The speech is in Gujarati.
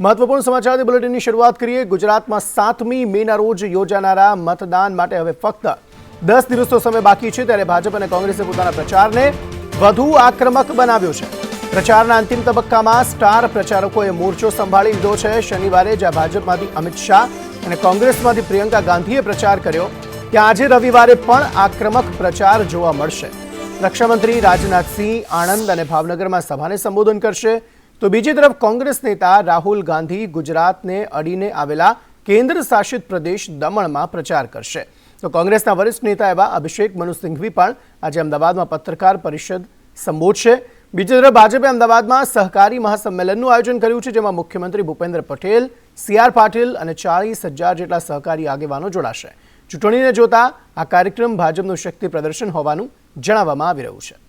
મહત્વપૂર્ણ સમાચારની બુલેટિનની શરૂઆત કરીએ. ગુજરાતમાં સાતમી મેના રોજ યોજાનારા મતદાન માટે હવે ફક્ત દસ દિવસનો સમય બાકી છે ત્યારે ભાજપ અને કોંગ્રેસે પોતાના પ્રચારને વધુ આક્રમક બનાવ્યો છે. પ્રચારના અંતિમ તબક્કામાં સ્ટાર પ્રચારકોએ મોરચો સંભાળી લીધો છે. શનિવારે જ્યાં ભાજપમાંથી અમિત શાહ અને કોંગ્રેસમાંથી પ્રિયંકા ગાંધીએ પ્રચાર કર્યો, ત્યાં આજે રવિવારે પણ આક્રમક પ્રચાર જોવા મળશે. રક્ષામંત્રી રાજનાથસિંહ આણંદ અને ભાવનગરમાં સભાને સંબોધન કરશે. તો બીજી તરફ કોંગ્રેસ નેતા રાહુલ ગાંધી ગુજરાતને અડીને આવેલા કેન્દ્ર શાસિત પ્રદેશ દમણમાં પ્રચાર કરશે. તો કોંગ્રેસના વરિષ્ઠ નેતા એવા અભિષેક મનુ સિંઘવી પણ આજે અમદાવાદમાં પત્રકાર પરિષદ સંબોધશે. બીજી તરફ ભાજપે અમદાવાદમાં સહકારી મહાસંમેલનનું આયોજન કર્યું છે, જેમાં મુખ્યમંત્રી ભૂપેન્દ્ર પટેલ, સી આર પાટીલ અને ચાળીસ હજાર જેટલા સહકારી આગેવાનો જોડાશે. ચૂંટણીને જોતા આ કાર્યક્રમ ભાજપનું શક્તિ પ્રદર્શન હોવાનું જણાવવામાં આવી રહ્યું છે.